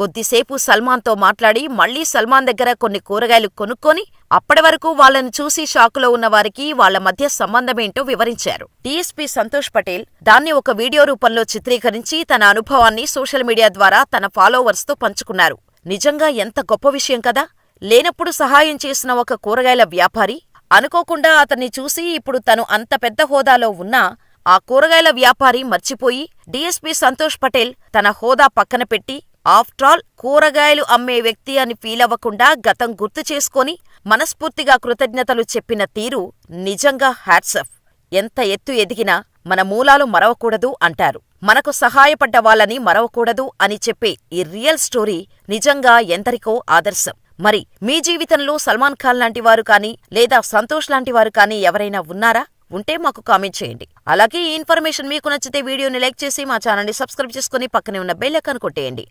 కొద్దిసేపు సల్మాన్తో మాట్లాడి మళ్ళీ సల్మాన్ దగ్గర కొన్ని కూరగాయలు కొనుక్కొని అప్పటి వరకు చూసి షాకులో ఉన్న వారికి వాళ్ళ మధ్య సంబంధమేంటో వివరించారు. డీఎస్పీ సంతోష్ పటేల్ దాన్ని ఒక వీడియో రూపంలో చిత్రీకరించి తన అనుభవాన్ని సోషల్ మీడియా ద్వారా తన ఫాలోవర్స్తో పంచుకున్నారు. నిజంగా ఎంత గొప్ప విషయం కదా! లేనప్పుడు సహాయం చేసిన ఒక కూరగాయల వ్యాపారి అనుకోకుండా అతన్ని చూసి ఇప్పుడు తను అంత పెద్ద హోదాలో ఉన్నా ఆ కూరగాయల వ్యాపారి మర్చిపోయి డీఎస్పీ సంతోష్ పటేల్ తన హోదా పక్కన పెట్టి ఆఫ్ట్రాల్ కూరగాయలు అమ్మే వ్యక్తి అని ఫీలవ్వకుండా గతం గుర్తు చేసుకొని మనస్ఫూర్తిగా కృతజ్ఞతలు చెప్పిన తీరు నిజంగా హ్యాట్సఫ్ ఎంత ఎత్తు ఎదిగినా మన మూలాలు మరవకూడదు అంటారు. మనకు సహాయపడ్డ వాళ్ళని మరవకూడదు అని చెప్పే ఈ రియల్ స్టోరీ నిజంగా ఎందరికో ఆదర్శం. మరి మీ జీవితంలో సల్మాన్ ఖాన్ లాంటి వారు కానీ లేదా సంతోష్ లాంటి వారు కానీ ఎవరైనా ఉన్నారా? ఉంటే మాకు కామెంట్ చేయండి. అలాగే ఈ ఇన్ఫర్మేషన్ మీకు నచ్చితే వీడియోని లైక్ చేసి మా ఛానల్ని సబ్స్క్రైబ్ చేసుకుని పక్కనే ఉన్న బెల్ ఐకాన్ కొట్టేయండి.